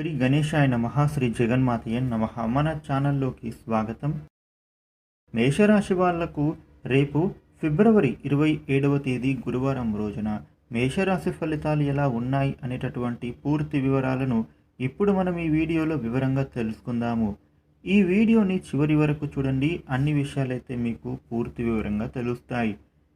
శ్రీ గణేశాయ నమ శ్రీ జగన్మాతయ్య నమ. మన ఛానల్లోకి స్వాగతం. మేషరాశి వాళ్ళకు రేపు ఫిబ్రవరి ఇరవై ఏడవ తేదీ గురువారం రోజున మేషరాశి ఫలితాలు ఎలా ఉన్నాయి అనేటటువంటి పూర్తి వివరాలను ఇప్పుడు మనం ఈ వీడియోలో వివరంగా తెలుసుకుందాము. ఈ వీడియోని చివరి వరకు చూడండి. అన్ని విషయాలైతే మీకు పూర్తి వివరంగా తెలుస్తాయి.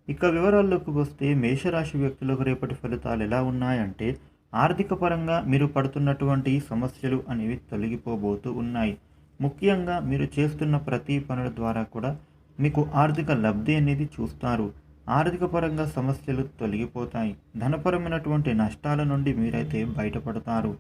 ఇక వివరాల్లోకి వస్తే మేషరాశి వ్యక్తులకు రేపటి ఫలితాలు ఎలా ఉన్నాయంటే ఆర్థిక పరంగా మీరు పడుతున్నటువంటి సమస్యలు అనేవి తొలగిపోబోతూ ఉన్నాయి. ముఖ్యంగా మీరు చేస్తున్న ప్రతి పనుల ద్వారా కూడా మీకు ఆర్థిక లబ్ధి అనేది చూస్తారు. ఆర్థిక పరంగా సమస్యలు తొలగిపోతాయి. ధనపరమైనటువంటి నష్టాల నుండి మీరైతే బయటపడతారు.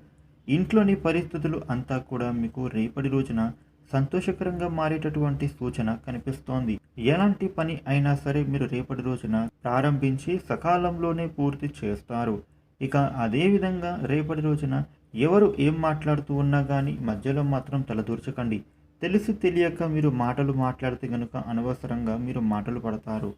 ఇంట్లోని పరిస్థితులు అంతా కూడా మీకు రేపటి రోజున సంతోషకరంగా మారేటటువంటి సూచన కనిపిస్తోంది. ఎలాంటి పని అయినా సరే మీరు రేపటి రోజున ప్రారంభించి సకాలంలోనే పూర్తి చేస్తారు. ఇక అదేవిధంగా రేపటి రోజున ఎవరు ఏం మాట్లాడుతూ ఉన్నా కానీ మధ్యలో మాత్రం తలదూర్చకండి తెలిసి తెలియక మీరు మాటలు మాట్లాడితే గనుక అనవసరంగా మీరు మాటలు పడతారు.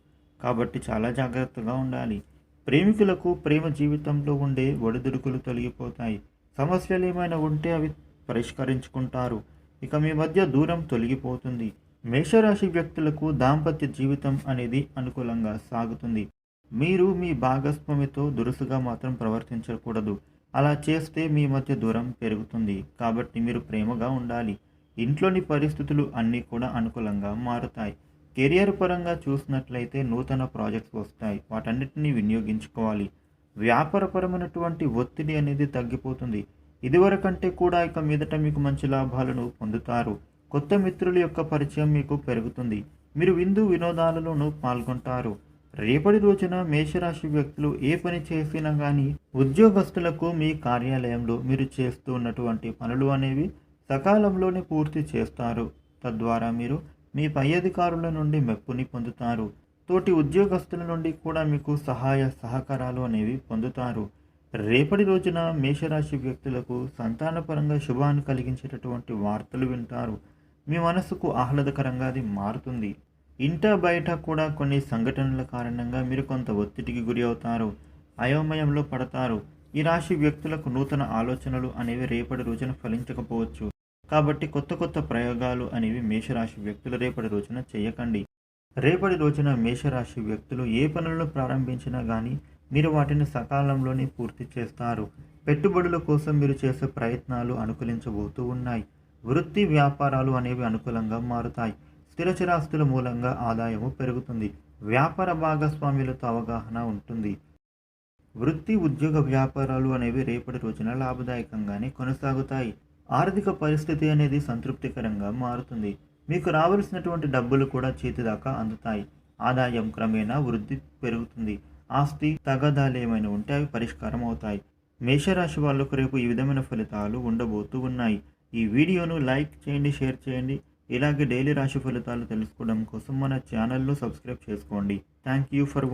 కాబట్టి చాలా జాగ్రత్తగా ఉండాలి. ప్రేమికులకు ప్రేమ జీవితంలో ఉండే ఒడిదుడుకులు తొలగిపోతాయి. సమస్యలు ఏమైనా ఉంటే అవి పరిష్కరించుకుంటారు. ఇక మీ మధ్య దూరం తొలగిపోతుంది. మేషరాశి వ్యక్తులకు దాంపత్య జీవితం అనేది అనుకూలంగా సాగుతుంది. మీరు మీ భాగస్వామితో దురుసుగా మాత్రం ప్రవర్తించకూడదు. అలా చేస్తే మీ మధ్య దూరం పెరుగుతుంది. కాబట్టి మీరు ప్రేమగా ఉండాలి. ఇంట్లోని పరిస్థితులు అన్నీ కూడా అనుకూలంగా మారుతాయి. కెరియర్ పరంగా చూసినట్లయితే నూతన ప్రాజెక్ట్స్ వస్తాయి. వాటన్నిటిని వినియోగించుకోవాలి. వ్యాపారపరమైనటువంటి ఒత్తిడి అనేది తగ్గిపోతుంది. ఇదివరకంటే కూడా ఇక మీదట మీకు మంచి లాభాలను పొందుతారు. కొత్త మిత్రుల యొక్క పరిచయం మీకు పెరుగుతుంది. మీరు విందు వినోదాలలోనూ పాల్గొంటారు. రేపటి రోజున మేషరాశి వ్యక్తులు ఏ పని చేసినా కానీ ఉద్యోగస్తులకు మీ కార్యాలయంలో మీరు చేస్తూ ఉన్నటువంటి పనులు అనేవి సకాలంలోనే పూర్తి చేస్తారు. తద్వారా మీరు మీ పై అధికారుల నుండి మెప్పుని పొందుతారు. తోటి ఉద్యోగస్తుల నుండి కూడా మీకు సహాయ సహకారాలు అనేవి పొందుతారు. రేపటి రోజున మేషరాశి వ్యక్తులకు సంతానపరంగా శుభాన్ని కలిగించేటటువంటి వార్తలు వింటారు. మీ మనసుకు ఆహ్లాదకరంగా అది మారుతుంది. ఇంట బయట కూడా కొన్ని సంఘటనల కారణంగా మీరు కొంత ఒత్తిడికి గురి అవుతారు అయోమయంలో పడతారు. ఈ రాశి వ్యక్తులకు నూతన ఆలోచనలు అనేవి రేపటి రోజున ఫలించకపోవచ్చు. కాబట్టి కొత్త కొత్త ప్రయోగాలు అనేవి మేషరాశి వ్యక్తులు రేపటి రోజున చేయకండి. రేపటి రోజున మేషరాశి వ్యక్తులు ఏ పనులను ప్రారంభించినా కానీ మీరు వాటిని సకాలంలోనే పూర్తి చేస్తారు. పెట్టుబడుల కోసం మీరు చేసే ప్రయత్నాలు అనుకూలించబోతూ ఉన్నాయి. వృత్తి వ్యాపారాలు అనేవి అనుకూలంగా మారుతాయి. స్థిరచరాస్తుల మూలంగా ఆదాయము పెరుగుతుంది. వ్యాపార భాగస్వామ్యులతో అవగాహన ఉంటుంది. వృత్తి ఉద్యోగ వ్యాపారాలు అనేవి రేపటి రోజున లాభదాయకంగానే కొనసాగుతాయి. ఆర్థిక పరిస్థితి అనేది సంతృప్తికరంగా మారుతుంది. మీకు రావలసినటువంటి డబ్బులు కూడా చేతిదాకా అందుతాయి. ఆదాయం క్రమేణా వృద్ధి పెరుగుతుంది. ఆస్తి తగదాలు ఏమైనా ఉంటే అవి పరిష్కారం అవుతాయి. మేషరాశి వాళ్ళకు రేపు ఈ విధమైన ఫలితాలు ఉండబోతూ ఉన్నాయి. ఈ వీడియోను లైక్ చేయండి షేర్ చేయండి. ఇలాగే డైలీ రాశి ఫలితాలు తెలుసుకోవడం కోసం మన ఛానల్ను సబ్స్క్రైబ్ చేసుకోండి. Thank you for